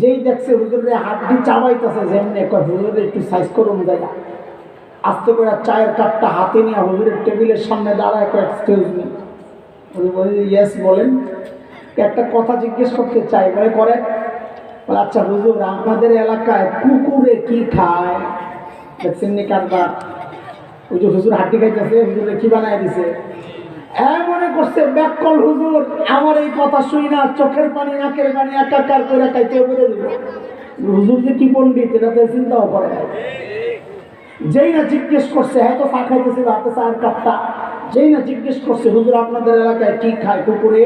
যেই দেখছে হুজুরের হাড্ডি চাবাইতেছে যেমনি কয় হুজুরের একটু সাইজ করুন জায়গা। আস্তে করে চায়ের কাপটা হাতে নিয়ে হুজুরের টেবিলের সামনে দাঁড়ায় কয় এক্সকিউজ মি উনি বলে ইয়েস বলেন। একটা কথা জিজ্ঞেস করতে চাই বলে, করে। আচ্ছা হুজুর আপনাদের এলাকায় কুকুরে কি খায়? দেখছেন নি কারবার ওই যে হুজুর হাড্ডি খাইতেছে, হুজুরে কি বানায় দিছে? হ্যাঁ মনে করছে, ব্যাককল হুজুর, আমার এই কথা শুই না, চোখের পানি, নাকের পানি, একাকার করে খাইতে বলে দিব হুজুর। যে কি পণ্ডিত, এটা তো চিন্তাও করে। যেই না জিজ্ঞেস করছে হ্যাঁ তো চা খাইতেছিল হাতে চায়ের কাপটা। যেই না জিজ্ঞেস করছে, হুজুর, আপনাদের এলাকায় কি খায় কুকুরে?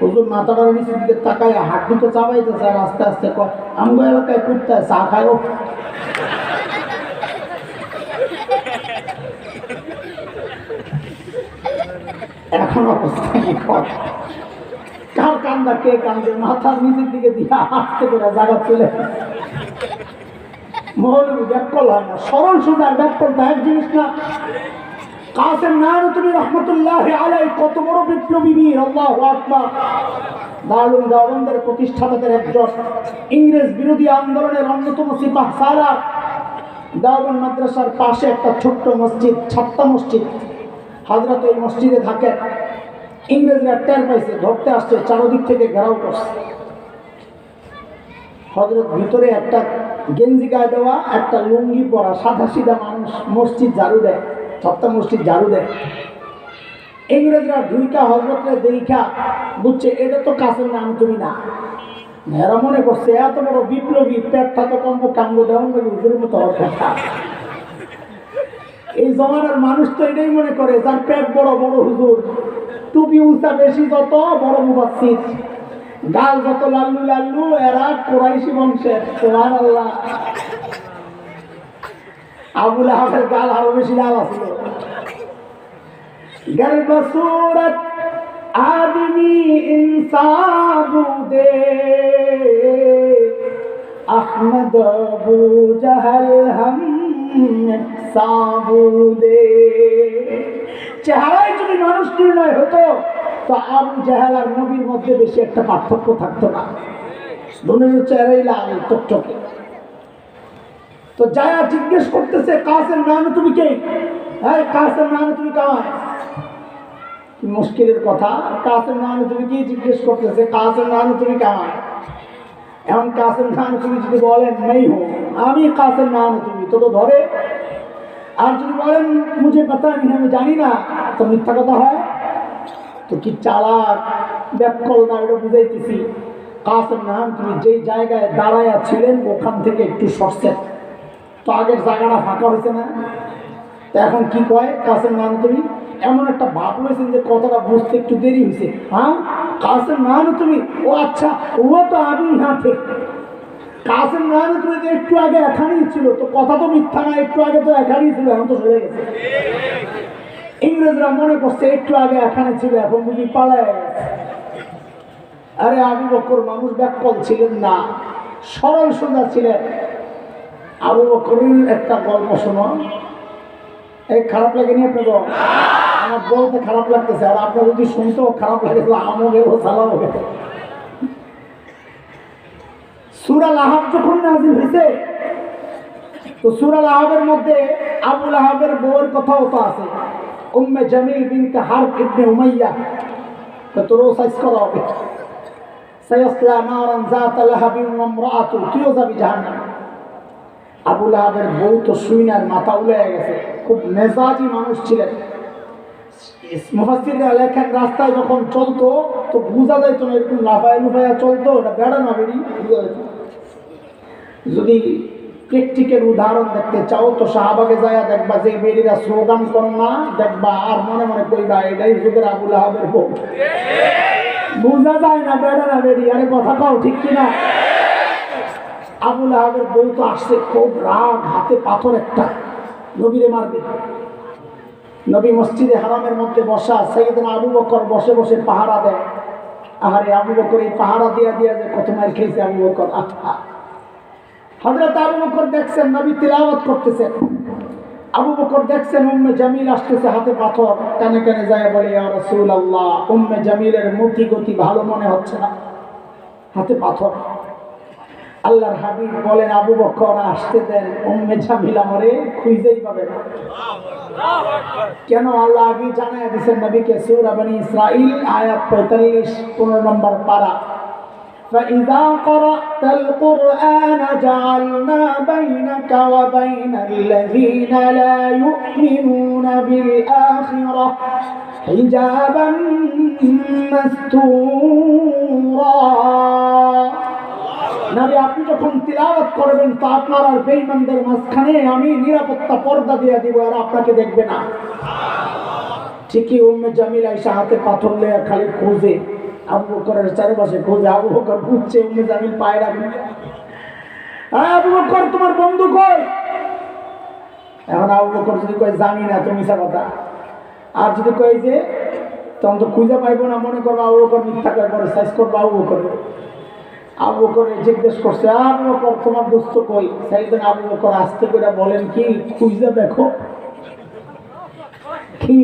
হুজুর মাথাটা নিচের দিকে তাকায় হাড্ডি তো চাবাইতেছে আর আস্তে আস্তে কয়, আমগো এলাকায় কুত্তায় চা খায়। এখন অবস্থা কি কর? কান্দা কে কান্দে মাথার নিচের দিকে দিয়ে হাসতে করে জায়গা চলে ব্যাকল হয় না, সরল ব্যাকল এক জিনিস না। কাসেম রহমতুল্লাহ আলাই কত বড় বিপ্লবী আল্লাহ প্রতিষ্ঠাতাদের একজন ইংরেজ বিরোধী আন্দোলনের অন্যতম সিপাহ সারা। দাওবন মাদ্রাসার পাশে একটা ছোট্ট মসজিদ ছাত্তা মসজিদ। হাজরত এই মসজিদে থাকে। ইংরেজরা টের পাইছে, ধরতে আসছে, চারদিক থেকে ঘেরাও করছে। হজরত ভিতরে একটা গেঞ্জি গায়ে দেওয়া, একটা লুঙ্গি পরা সাদা সিধা মানুষ মসজিদ ঝাড়ু দেয় সপ্তা মসজিদ ঝাড়ু দেয়। ইংরেজরা দুইটা হজরতরে দেখা বুঝছে, এটা তো কাছের নাম তুমি না। এরা মনে করছে, এত বড় বিপ্লবী, পেটটা তো কম্প কাঙ্গ দেওয়ান বলে হুজুরের মতো কথা। এই জমানার মানুষ তো এটাই মনে করে, যার পেট বড় বড় হুজুর। টুপি উঁচা, বেশি যত, বড় মুবাসির গাল যত লাল্লু লাল্লু, এরা কোরাইশি বংশের। সোহান আল্লাহ আবুল আহাবের গাল আরও বেশি লাল আছিল গর্ব সুরত আদমি ইনসাবু দে। আহমদ আবু জাহাল হাম সাবু দে চেহারায় যদি মানুষ নির্ণয় হতো, তো আবু জাহাল আর নবীর মধ্যে বেশি একটা পার্থক্য থাকতো না। দুজনের চেহারাই লাল, চকচকে। তো যায়া জিজ্ঞেস করতেছে কাসের নাম, তুমি কে? হ্যাঁ কাসের নাম, তুমি কামায় মুশকিলের কথা। কাসের নাম, তুমি কি? জিজ্ঞেস করতেছে কাসের নাম, তুমি কামায় এমন কাসের নাম, তুমি যদি বলেন নেই হো আমি কাসের নাম তুমি তো তো ধরে। আর যদি বলেন, মুঝে পাতা আমি জানি না তো মিথ্যা কথা হয়। তো কি চালাক, ব্যাকল না, এটা বুঝাইতেছি। কাসের নাম তুমি যেই জায়গায় দাঁড়ায়া ছিলেন, ওখান থেকে একটু সরছেন তো আগের জায়গাটা ফাঁকা হয়েছে না? তো এখন কি কয় কাসের নাম তুমি? এমন একটা ভাব রয়েছেন যে কথাটা বুঝতে একটু দেরি হয়েছে। হ্যাঁ? কাসের নাম তুমি? ও আচ্ছা ও তো আমি ইহা কাসের নাম তুমি একটু আগে এখানেই ছিল, তো কথা তো মিথ্যা না, একটু আগে তো এখানেই ছিল, এখন তো সরে গেছে। ইংরেজরা মনে করছে একটু আগে এখানে ছিল, এখন বুঝি পালায় আরে আবু বকর, মানুষ ব্যাকল ছিলেন না, সরল সোজা ছিলেন। আবু বকরের একটা গল্প শোনো। এই খারাপ লাগেনি আপনাকে? আমার বলতে খারাপ লাগতেছে, আর আপনার যদি শুনতেও খারাপ লাগে তো আমও গেল সালামও গেল সুরা লাহাব যখন নাজিল হয়েছে তো সুরা লাহাবের মধ্যে আবুল আহাবের বউয়ের কথাও তো আছে। Umm Jamil bint Harb ibn Umayya. তো তোরও সাইজ করা হবে। সাইয়াসলা নারান তুইও যাবি জাহান্নামে। আবুল আহাবের বউ তো সুইনার মাথা উলে গেছে। খুব মেজাজি মানুষ ছিলেন। মুফাসিররা লেখেন, রাস্তায় যখন চলতো, তো বোঝা যাইতো না এরকম লাফায় লুফায়া চলতো ওটা বেড়া না বেরি বোঝা যদি প্র্যাকটিক্যাল উদাহরণ দেখতে চাও, তো শাহবাগে যায় দেখবা যে বেরিরা স্লোগান না, দেখবা আর মনে মনে কইবা, এটাই যুগের আবুল আহাবের বউ। বোঝা যায় না বেড়া না বেরি আরে কথা কও, ঠিক কিনা? আবুল আহাবের বউ তো আসছে খুব রাগ, হাতে পাথর একটা। নবীরে মারবে। নবী মসজিদে হারামের মধ্যে বসা সেইদিন আবু বকর বসে বসে পাহারা দেয়। আহারে, আবু বকর এই পাহারা দিয়া দিয়া যে কত মার খেয়েছে আবু বকর। আহা। হজরত আবু বকর দেখছেন, নবী তিলাওয়াত করতেছেন। আবু বকর দেখছেন, উম্মে জামিল আসতেছে হাতে পাথর, কানে কানে যায় বলে, ইয়া রাসূলুল্লাহ, উম্মে জামিলের মতি গতি ভালো মনে হচ্ছে না। হাতে পাথর। আল্লাহর হাবিব বলেন, আবু বকর, আসতে দেন, উম্মে ঝামিলা মরে খুঁজেই পাবে না। কেন আল্লাহ আগে জানায় দিয়েছেন নবীকে? সূরা বনি ইসরাইল আয়াত 45 15 নম্বর পারা। فإذا قرأت القرآن جعلنا بينك وبين الذين لا يؤمنون بالآخرة حجابا مستورا নবী আপনি যখন তিলাওয়াত করবেন তো আপনার আর বেঈমানদের মাঝখানে আমি নিরাপত্তা পর্দা দিয়ে দিব আর আপনাকে দেখবে না ঠিকই উম্মে জামিলা এসে হাতে পাথর লেয়া খালি খোঁজে আবু বকরের চারিপাশে খোঁজে, আবু বকর বুঝছে উম্মে জামিল পায়ে রাখবে হ্যাঁ আবু বকর, তোমার বন্ধু কই? এখন আবু বকর যদি কয়, জানি না তুমি মিশা কথা। আর যদি কয় যে, তখন তো খুঁজে পাইবো না, মনে করব আবু বকর মিথ্যা করে পরে সাইজ করব আবু বকর। আবু বকর জিজ্ঞেস করছে, আবু বকর, তোমার দোস্ত কই? সেইদিন আবু বকর আসতে করে বলেন, কি খুঁজে দেখো। কি?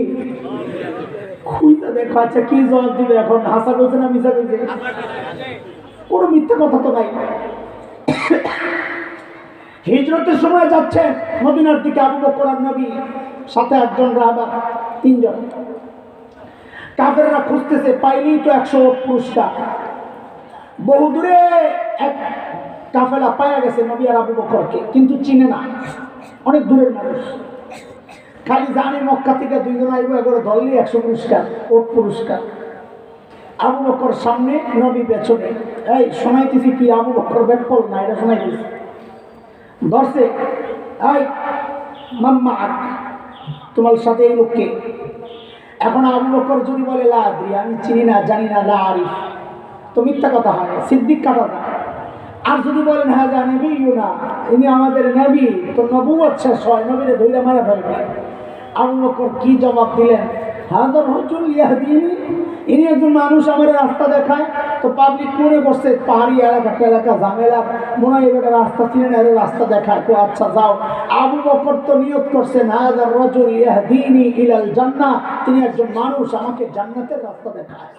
আচ্ছা কোনো কথা তো হিজরতের সময় যাচ্ছে মদিনার দিকে আবু বকর নবী, সাথে আটজন রাহাবা, তিনজন। কাফেররা খুঁজতেছে, পাইলেই তো একশো পুরস্কার। বহু দূরে এক কাফেলা পাওয়া গেছে নবী আর আবু বকরকে, কিন্তু চিনে না। অনেক দূরের মানুষ। খালি জানি মক্কা থেকে দুইজন আইব এগারো ধরলি একশো পুরস্কার ওট পুরস্কার। আবু বকর সামনে নবী পেছনে। এই শোনাইতেছি কি আবু বকর ব্যাপল না এটা শোনাইতেছি। ধরছে এই মাম্মা আক, তোমার সাথে এই লোককে এখন আবু বকর যদি বলে লা আদ্রি আমি চিনি না জানি না লা আরিফ। তো মিথ্যা কথা হয় সিদ্দিক কাটা যায়। আর যদি বলেন হ্যাঁ যা নেবি না ইনি আমাদের নেবি তো নবুয়ত শেষ হয় নবীরে ধৈর্য মারা ফেলবে। আবু বকর কি জবাব দিলেন? হাজার হজুল ইয়াহদিনী, ইনি একজন মানুষ আমার রাস্তা দেখায়, তো পাবলিক মনে করছে, পাহাড়ি এলাকা এলাকা ঝামেলা, মনে হয় এবার রাস্তা চিনে না রাস্তা দেখায়। তো আচ্ছা যাও। আবু বকর তো নিয়োগ করছেন হাজার রজুল ইয়াহদিনী ইলাল জান্না তিনি একজন মানুষ, আমাকে জান্নাতের রাস্তা দেখায়।